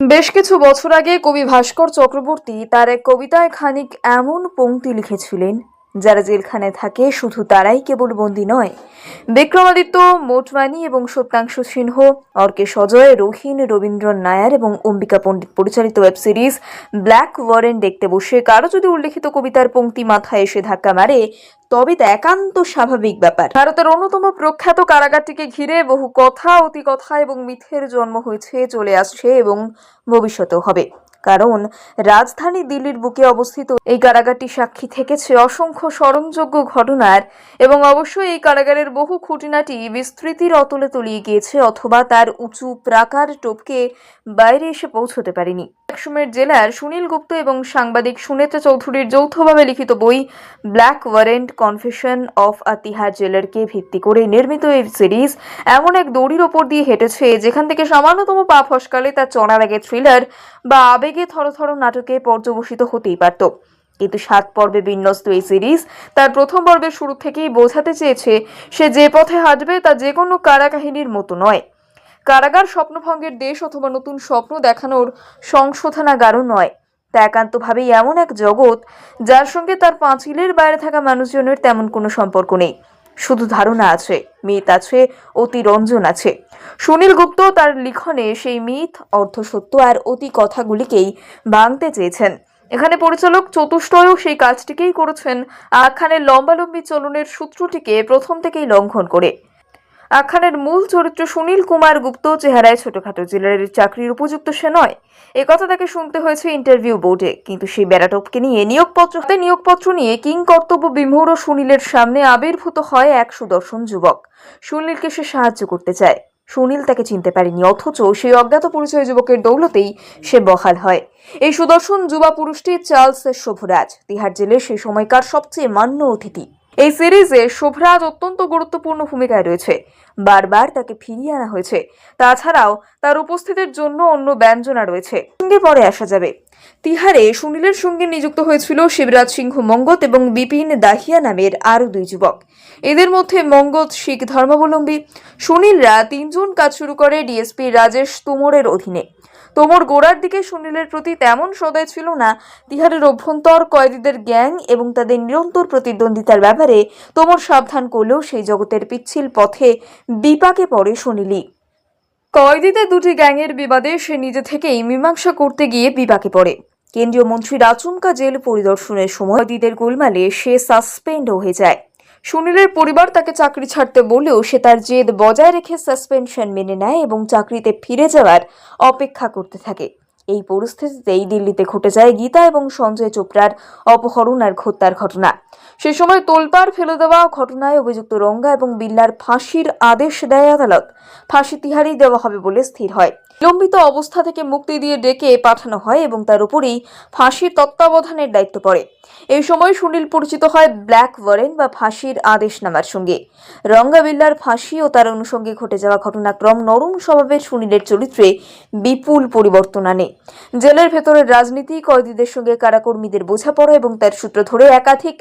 বেশ কিছু বছর আগে কবি ভাস্কর চক্রবর্তী তার এক কবিতায় খানিক এমন পংক্তি লিখেছিলেন যারা জেলখানায় থাকে, শুধু তারাই কেবল বন্দী নয়। বিক্রমাদিত্য, মোটমানি এবং সত্যাংশু সিংহ, অর্কে সজয় রহিন রবীন্দ্র নায়ার এবং অম্বিকা পণ্ডিত পরিচালিত ওয়েব সিরিজ ব্ল্যাক ওয়ারেন দেখতে বসে কারও যদি উল্লেখিত কবিতার পংক্তি মাথায় এসে ধাক্কা মারে, তবে তা একান্ত স্বাভাবিক ব্যাপার। ভারতের অন্যতম প্রখ্যাত কারাগারটিকে ঘিরে বহু কথা, অতি কথা এবং মিথের জন্ম হয়েছে, চলে আসছে এবং ভবিষ্যতেও হবে। কারণ রাজধানী দিল্লির বুকে অবস্থিত এই কারাগারটি সাক্ষী থেকেছে অসংখ্য স্মরণযোগ্য ঘটনার এবং অবশ্যই এই কারাগারের বহু খুঁটিনাটি বিস্তৃতির অতলে তলিয়ে গিয়েছে অথবা তার উঁচু প্রাকার টোপকে বাইরে এসে পৌঁছতে পারেনি। জেলার সুনীল গুপ্ত এবং সাংবাদিক সুনেত্রা চৌধুরীর যৌথভাবে লিখিত বই black warrant confession of a Tihar জেলারকে ভিত্তি করে নির্মিত এই সিরিজ এমন এক দড়ির ওপর দিয়ে হেঁটেছে, যেখান থেকে সামান্যতম পা ফসকালে তার চড়া লাগে থ্রিলার বা আবেগে থরথর নাটকে পর্যবসিত হতেই পারত। কিন্তু সাত পর্বে বিন্যস্ত এই সিরিজ তার প্রথম পর্বের শুরু থেকেই বোঝাতে চেয়েছে, সে যে পথে হাঁটবে তা যে কোনো কারা কাহিনীর মতো নয়। কারাগার স্বপ্নভঙ্গের দেশ অথবা নতুন স্বপ্ন দেখানোর সংশোধনাগারও নয়। তা একান্তভাবেই এমন এক জগৎ, যার সঙ্গে তার পাঁচিলের বাইরে থাকা মানুষজনের তেমন কোনো সম্পর্ক নেই। শুধু ধারণা আছে, মিথ আছে, অতিরঞ্জন আছে। সুনীল গুপ্ত তার লিখনে সেই মিথ অর্ধসত্য আর অতি কথাগুলিকেই ভাঙতে চেয়েছেন। এখানে পরিচালক চতুষ্টয়ও সেই কাজটিকেই করেছেন। আখ্যানের লম্বালম্বী চলনের সূত্রটিকে প্রথম থেকেই লঙ্ঘন করে। আখ্যানের মূল চরিত্র সুনীল কুমার গুপ্ত চেহারায় ছোটখাটো জেলারের চাকরির উপযুক্ত সে নয়। এ কথা তাকে শুনতে হয়েছে ইন্টারভিউ বোর্ডে, কিন্তু সেই বেড়াটপকে নিয়ে নিয়োগপত্র নিয়োগপত্র নিয়ে কিং কর্তব্য বিমূঢ় সুনীলের সামনে আবির্ভূত হয় এক সুদর্শন যুবক। সুনীলকে সে সাহায্য করতে চায়। সুনীল তাকে চিনতে পারেনি, অথচ সেই অজ্ঞাত পরিচয় যুবকের দৌলতেই সে বহাল হয়। এই সুদর্শন যুবা পুরুষটি চার্লস শোভরাজ। তিহার জেলের সেই সময়কার সবচেয়ে মান্য অতিথি। এই সিরিজে শোভরাজ অত্যন্ত গুরুত্বপূর্ণ ভূমিকায় রয়েছে। বারবার তাকে ফিরিয়ে আনা হয়েছে। তাছাড়াও তার উপস্থিতির জন্য অন্য ব্যঞ্জনা রয়েছে। সঙ্গে পরে আসা যাবে। তিহারে সুনীলের সঙ্গে নিযুক্ত হয়েছিল শিবরাজ সিংহ মঙ্গত এবং বিপিন দাহিয়া নামের আরও দুই যুবক। এদের মধ্যে মঙ্গত শিখ ধর্মাবলম্বী, সুনীলরা তিনজন কাজ শুরু করে ডিএসপি রাজেশ তোমরের অধীনে। তোমর গোড়ার দিকে সুনীলের প্রতি তেমন সদয় ছিল না। তিহারের অভ্যন্তর কয়েদিদের গ্যাং এবং তাদের নিরন্তর প্রতিদ্বন্দ্বিতার ব্যাপারে তোমর সাবধান করলেও সেই জগতের পিচ্ছিল পথে বিপাকে পড়ে সুনীলই। কয়েদিদের দুটি গ্যাংয়ের বিবাদে সে নিজে থেকেই মীমাংসা করতে গিয়ে বিপাকে পড়ে। কেন্দ্রীয় মন্ত্রীর আচমকা জেল পরিদর্শনের সময় কয়েদিদের গোলমালে সে সাসপেন্ডও হয়ে যায়। সুনীলের পরিবার তাকে চাকরি ছাড়তে বলেও সে তার জেদ বজায় রেখে সাসপেনশন মেনে নেয় এবং চাকরিতে ফিরে যাওয়ার অপেক্ষা করতে থাকে। এই পরিস্থিতিতেই দিল্লিতে ঘটে যায় গীতা এবং সঞ্জয় চোপড়ার অপহরণ আর হত্যার ঘটনা। সে সময় তোলপাড় ফেলে দেওয়া ঘটনায় অভিযুক্ত রঙ্গা এবং বিল্লার ফাঁসির আদেশ দেয় আদালত। ফাঁসি তিহারেই দেওয়া হবে বলে স্থির হয়। বিলম্বিত অবস্থা থেকে মুক্তি দিয়ে ডেকে পাঠানো হয় এবং তার উপরেই ফাঁসির তত্ত্বাবধানের দায়িত্ব পড়ে। এই সময় সুনীল পরিচিত হয় ব্ল্যাক ওয়ারেন বা ফাঁসির আদেশনামার সঙ্গে। রঙ্গা বিল্লার ফাঁসি ও তার অনুষঙ্গে ঘটে যাওয়া ঘটনাক্রম নরম স্বভাবের সুনীলের চরিত্রে বিপুল পরিবর্তন আনে। জেলের ভেতরের রাজনীতি, কয়েদিদের সঙ্গে কারাকর্মীদের বোঝাপড়া এবং তার সূত্র ধরে একাধিক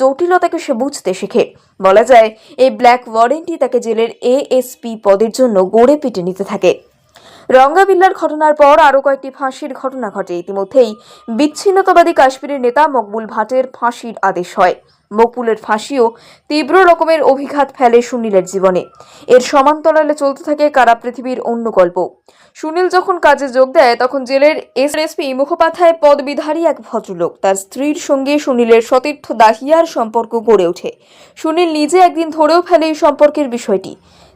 জটিলতাকে সে বুঝতে শেখে। বলা যায়, এই ব্ল্যাক ওয়ারেন্টই তাকে জেলের এএসপি পদের জন্য গড়ে পিটে নিতে থাকে। রঙ্গাবিল্লার ঘটনার পর আরও কয়েকটি ফাঁসির ঘটনা ঘটে। ইতিমধ্যেই বিচ্ছিন্নতাবাদী কাশ্মীরের নেতা মকবুল ভাটের ফাঁসির আদেশ হয়। মকবুলের ফাঁসিও তীব্র রকমের অভিঘাত ফেলে সুনীলের জীবনে। এর সমান্তরালে চলতে থাকে কারা পৃথিবীর অন্য গল্প। সুনীল যখন কাজে যোগ দেয়, তখন জেলের এসএসপি মুখোপাধ্যায় পদবিধারী এক ভদ্রলোক। তার স্ত্রীর সঙ্গে সুনীলের সতীর্থ দাহিয়ার সম্পর্ক গড়ে ওঠে। সুনীল নিজে একদিন ধরেও ফেলে এই সম্পর্কের বিষয়টি।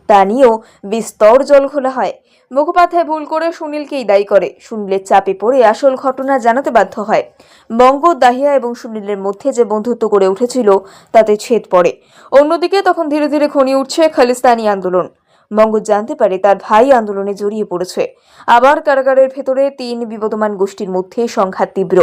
তা নিয়েও বিস্তর জল খোলা হয়। মুখোপাধ্যায় ভুল করে সুনীলকেই দায়ী করে। সুনীলের চাপে পড়ে আসল ঘটনা জানাতে বাধ্য হয়। বঙ্গ, দাহিয়া এবং সুনীলের মধ্যে যে বন্ধুত্ব গড়ে উঠেছিল, তাতে ছেদ পড়ে। অন্যদিকে তখন ধীরে ধীরে খনি উঠছে খালিস্তানি আন্দোলন। বঙ্গ জানতে পারে তার ভাই আন্দোলনে জড়িয়ে পড়েছে। আবার কারাগারের ভেতরে তিন বিবদমান গোষ্ঠীর মধ্যে সংঘাত তীব্র।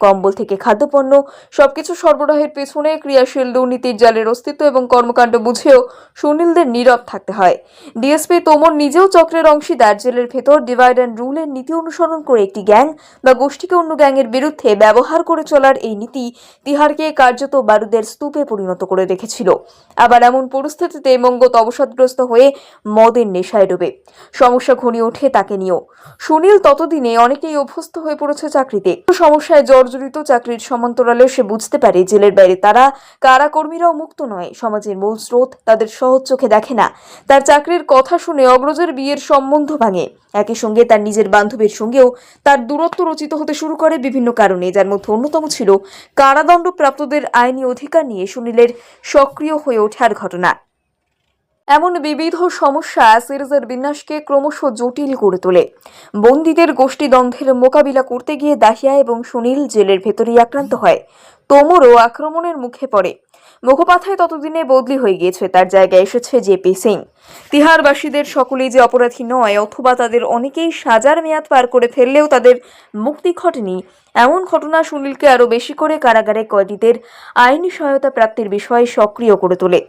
কম্বল থেকে খাদ্যপণ্য, সবকিছু সরবরাহের পেছনে ক্রিয়াশীল দুর্নীতির জালের অস্তিত্ব এবং কর্মকাণ্ড বুঝেও সুনীলদের নীরব থাকতে হয়। ডিএসপি তোমর নিজেও চক্রের অংশীদার জেলের ভেতর ডিভাইড অ্যান্ড রুলের নীতি অনুসরণ করে একটি গ্যাং বা গোষ্ঠীকে অন্য গ্যাংয়ের বিরুদ্ধে ব্যবহার করে চলার এই নীতি তিহারকে কার্যত বারুদের স্তূপে পরিণত করে রেখেছিল। আবার এমন পরিস্থিতিতে মঙ্গত অবসাদগ্রস্ত হয়ে মদের নেশায় ডোবে। সমস্যা ঘনিয়ে ওঠে তাকে নিয়েও। সুনীল ততদিনে অনেকেই অভ্যস্ত হয়ে পড়েছে চাকরিতে। সমস্যায় জর্জরিত চাকরির সমান্তরালে সে বুঝতে পারে জেলের বাইরে তারা কারাকর্মীরাও মুক্ত নয়। সমাজের মূল স্রোত তাদের সহজ চোখে দেখে না। তার চাকরির কথা শুনে অগ্রজের বিয়ের সম্বন্ধ ভাঙে। একই সঙ্গে তার নিজের বান্ধবীর সঙ্গেও তার দূরত্ব রচিত হতে শুরু করে বিভিন্ন কারণে, যার মধ্যে অন্যতম ছিল কারাদণ্ডপ্রাপ্তদের আইনি অধিকার নিয়ে সুনীলের সক্রিয় হয়ে ওঠার ঘটনা। এমন বিবিধ সমস্যা সিরিজের বিন্যাসকে ক্রমশ জটিল করে তোলে। বন্দীদের গোষ্ঠীদ্বন্দ্বের মোকাবিলা করতে গিয়ে দাহিয়া এবং সুনীল জেলের ভেতরেই আক্রান্ত হয়। তোমরও আক্রমণের মুখে পড়ে। মুখপাথায় ততদিনে বদলি হয়ে গিয়েছে, তার জায়গায় এসেছে জেপি সিং। তিহারবাসীদের সকলেই যে অপরাধী নয়, অথবা তাদের অনেকেই সাজার মেয়াদ পার করে ফেললেও তাদের মুক্তি ঘটেনি। এমন ঘটনা সুনীলকে আরও বেশি করে কারাগারে কয়েদিদের আইনি সহায়তা প্রাপ্তির বিষয়ে সক্রিয় করে তোলে।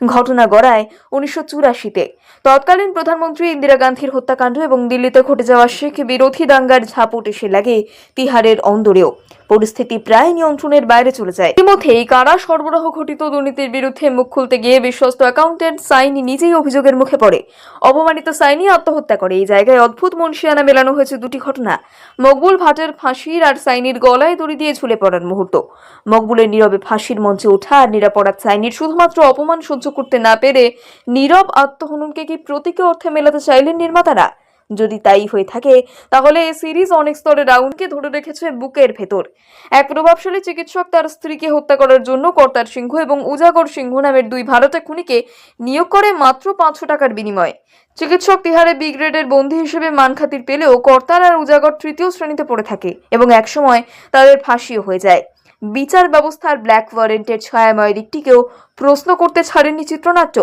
ঘটনা গড়ায় উনিশশো চুরাশিতে। তৎকালীন প্রধানমন্ত্রী ইন্দিরা গান্ধীর হত্যাকাণ্ড এবং দিল্লিতে ঘটে যাওয়া শেখ বিরোধী দাঙ্গার ঝাপট এসে লাগে তিহারের অন্দরেও। পরিস্থিতি প্রায় নিয়ন্ত্রণের বাইরে চলে যায়। ইতিমধ্যেই কারা সরবরাহ ঘটিত দুর্নীতির বিরুদ্ধে মুখ খুলতে গিয়ে বিশ্বস্ত অ্যাকাউন্টেন্ট সাইনি নিজেই অভিযোগের মুখে পড়ে। অপমানিত সাইনি আত্মহত্যা করে। এই জায়গায় অদ্ভুত মনসিয়ানা মেলানো হয়েছে দুটি ঘটনা। মকবুল ভাটের ফাঁসির আর সাইনির গলায় দড়ি দিয়ে ঝুলে পড়ার মুহূর্ত। মকবুলের নীরবে ফাঁসির মঞ্চে ওঠা আর নিরাপরাধ সাইনির শুধুমাত্র অপমান সহ্য করতে না পেরে নীরব আত্মহননকে কি প্রতীকী অর্থে মেলাতে চাইলেন নির্মাতারা? যদি তাই হয়ে থাকে, তাহলে এই সিরিজ অনেক স্তরে রাউন্ডকে ধরে রেখেছে বুকের ভেতর। এক প্রভাবশালী চিকিৎসক তার স্ত্রীকে হত্যা করার জন্য কর্তার সিংহ এবং উজাগর সিংহ নামের দুই ভারতীয় খুনিকে নিয়োগ করে মাত্র পাঁচশো টাকার বিনিময়ে। চিকিৎসক তিহারে বি গ্রেডের হিসেবে মানখাতির পেলেও কর্তার আর উজাগর তৃতীয় শ্রেণীতে পড়ে থাকে এবং একসময় তাদের ফাঁসিও হয়ে যায়। বিচার ব্যবস্থার ব্ল্যাক ওয়ারেন্টের ছায়াময় দিকটিকেও প্রশ্ন করতে ছাড়েনি চিত্রনাট্য।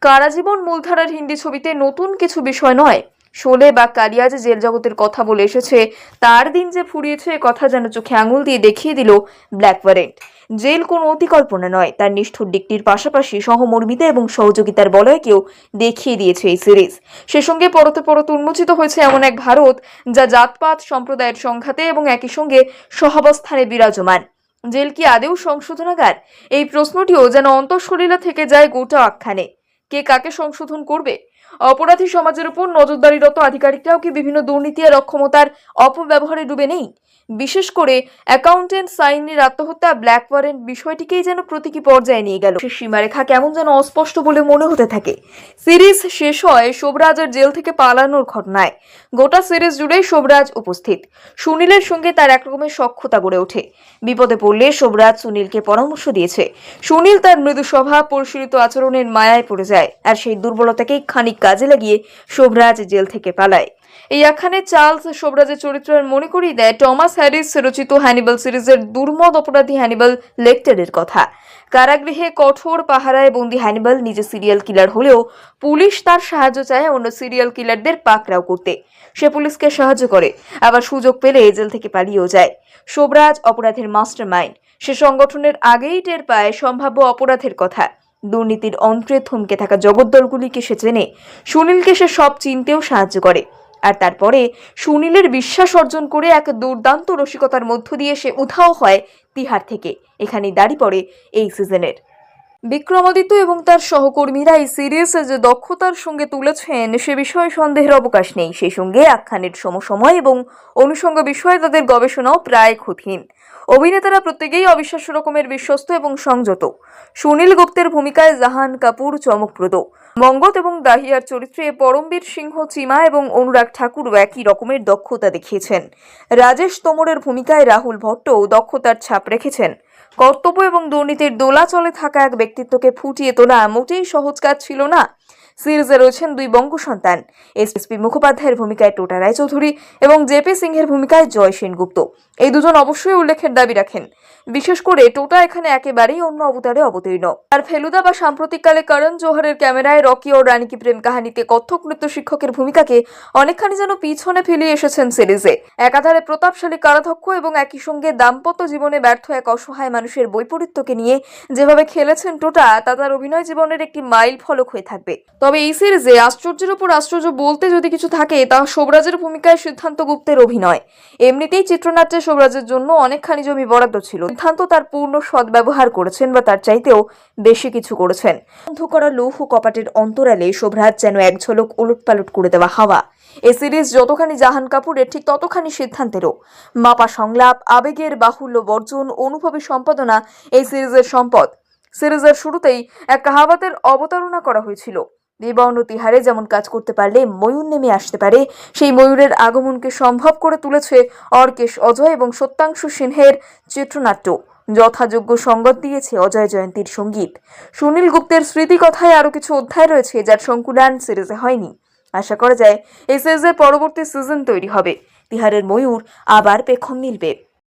কারাজীবন মূলধারার হিন্দি ছবিতে নতুন কিছু বিষয় নয়। শোলে বা কালিয়া যে জেল জগতের কথা বলে এসেছে, তার দিন যে ফুরিয়েছে কথা যেন চোখে আঙুল দিয়ে দেখিয়ে দিল ব্ল্যাক ওয়ারেন্ট জেল কোনো অতিকল্পনা নয়, তার নিষ্ঠুর দিকটির পাশাপাশি সহমর্মিতা এবং সহযোগিতার বলয়কেও দেখিয়ে দিয়েছে এই সিরিজ। সে সঙ্গে পরতে পরত উন্মোচিত হয়েছে এমন এক ভারত, যা জাতপাত, সম্প্রদায়ের সংঘাতে এবং একই সঙ্গে সহাবস্থানে বিরাজমান। জেল কি আদেও সংশোধনাগার? এই প্রশ্নটিও যেন অন্তঃসলীলা থেকে যায় গোটা আখ্যানে। কে কাকে সংশোধন করবে? অপরাধী সমাজের উপর নজরদারিরত আধিকারিকরাও কি বিভিন্ন দুর্নীতি আর অক্ষমতার অপব্যবহারে ডুবে নেই? বিশেষ করে অ্যাকাউন্টেন্ট সাইনের আত্মহত্যা, ব্ল্যাক ওয়ারেন্ট বিষয়টিকেই যেন প্রতীকী পর্যায়ে নিয়ে গেল। সীমারেখা কেমন যেন অস্পষ্ট বলে মনে হতে থাকে। সিরিজ শেষ হয় শোভরাজের জেল থেকে পালানোর ঘটনায়। গোটা সিরিজ জুড়েই শোভরাজ উপস্থিত। সুনীলের সঙ্গে তার একরকমের সখ্যতা গড়ে ওঠে। বিপদে পড়লে শোভরাজ সুনীলকে পরামর্শ দিয়েছে। সুনীল তার মৃদু স্বভাব পরিশীলিত আচরণের মায়ায় পড়ে যায়। আর সেই দুর্বলতাকেই খানিক কাজে লাগিয়ে শোভরাজ জেল থেকে পালায়। এই আখ্যানে চার্লস শোভরাজের চরিত্রের মনে করিয়ে দেয় টমাস হ্যারিস রচিত হ্যানিবল সিরিজের দুর্মদ অপরাধী হ্যানিবল লেকটারের কথা। কারাগৃহে কঠোর পাহারায় বন্দি হ্যানিবল নিজে সিরিয়াল কিলার হলেও পুলিশ তার সাহায্য চায় অন্য সিরিয়াল কিলারদের পাকড়াও করতে। সে পুলিশকে সাহায্য করে, আবার সুযোগ পেলে জেল থেকে পালিয়েও যায়। শোভরাজ অপরাধের মাস্টার মাইন্ড সে সংগঠনের আগেই টের পায় সম্ভাব্য অপরাধের কথা। দুর্নীতির অন্ত্রে থমকে থাকা জগদ্দলগুলিকে সে চেনে। সুনীলকে সে সব চিনতেও সাহায্য করে। আর তারপরে সুনীলের বিশ্বাস অর্জন করে এক দুর্দান্ত রসিকতার মধ্য দিয়ে সে উধাও হয় তিহার থেকে। এখানেই দাঁড়ি পড়ে এই সিজনের বিক্রমাদিত্য এবং তার সহকর্মীরা এই সিরিজ যে দক্ষতার সঙ্গে তুলেছেন, সে বিষয়ে সন্দেহের অবকাশ নেই। সেই সঙ্গে আখ্যানের সমসময় এবং অনুষঙ্গ বিষয়ে তাদের গবেষণাও প্রায় কঠিন। অভিনেতারা প্রত্যেকেই অবিশ্বাস্য রকমের বিশ্বস্ত এবং সংযত। সুনীল গুপ্তের ভূমিকায় জাহান কাপুর চমকপ্রদ। মঙ্গত এবং দাহিয়ার চরিত্রে পরমবীর সিংহ, চিমা এবং অনুরাগ ঠাকুর একই রকমের দক্ষতা দেখিয়েছেন। রাজেশ তোমরের ভূমিকায় রাহুল ভট্টও দক্ষতার ছাপ রেখেছেন। কর্তব্য এবং দুর্নীতির দোলাচলে থাকা এক ব্যক্তিত্বকে ফুটিয়ে তোলা মোটেই সহজ কাজ ছিল না। সিরিজে রয়েছেন দুই বঙ্গ সন্তান। এসপি মুখোপাধ্যায়ের ভূমিকায় টোটা রায়চৌধুরী এবং জেপি সিংহের ভূমিকায় জয় সেনগুপ্ত। এই দুজন অবশ্যই উল্লেখের দাবি রাখেন। বিশেষ করে টোটা এখানে একেবারেই অন্য অবতারে অবতীর্ণ। আর ফেলুদা বা সাম্প্রতিককালে করণ জোহরের ক্যামেরায় রকি ও রানী কি প্রেম কাহিনীতে কত্থক নৃত্য শিক্ষকের ভূমিকাকে অনেকখানি যেন পিছনে ফেলিয়ে এসেছেন সিরিজে। একাধারে প্রতাপশালী কারাধ্যক্ষ এবং একই সঙ্গে দাম্পত্য জীবনে ব্যর্থ এক অসহায় মানুষের বৈপরীত্যকে নিয়ে যেভাবে খেলেছেন টোটা, তা তার অভিনয় জীবনের একটি মাইল ফলক হয়ে থাকবে। তবে এই সিরিজে আশ্চর্যের উপর আশ্চর্য বলতে যদি কিছু থাকে, তা শোভরাজের ভূমিকায় সিদ্ধান্ত গুপ্তের অভিনয়। এমনিতেই চিত্রনাট্যে শোভরাজের জন্য অনেকখানি জমি বরাদ্দ ছিল। সিদ্ধান্ত তার পূর্ণ সদ্ব্যবহার করেছেন বা তার চাইতেও বেশি কিছু করেছেন। বন্ধ করা লৌহ কপাটের অন্তরালে শোভরাজ যেন এক ঝলক উলটপালট করে দেওয়া হাওয়া। এ সিরিজ যতখানি জাহান কাপুরের, ঠিক ততখানি সিদ্ধান্তেরও। মাপা সংলাপ, আবেগের বাহুল্য বর্জন, অনুভবী সম্পাদনা, এই সিরিজের সম্পদ। সিরিজের শুরুতেই এক কাহাবাতের অবতারণা করা হয়েছিল। বিবর্ণ তিহারে যেমন কাজ করতে পারলে ময়ূর নেমে আসতে পারে, সেই ময়ূরের আগমনকে সম্ভব করে তুলেছে অর্কেশ অজয় এবং সত্যাংশু সিনহের চিত্রনাট্য। যথাযোগ্য সঙ্গত দিয়েছে অজয় জয়ন্তীর সংগীত। সুনীল গুপ্তের স্মৃতিকথায় আরও কিছু অধ্যায় রয়েছে যার সংকুলান সিরিজে হয়নি। আশা করা যায় এই সিরিজের পরবর্তী সিজন তৈরি হবে। তিহারের ময়ূর আবার পেখম মিলবে।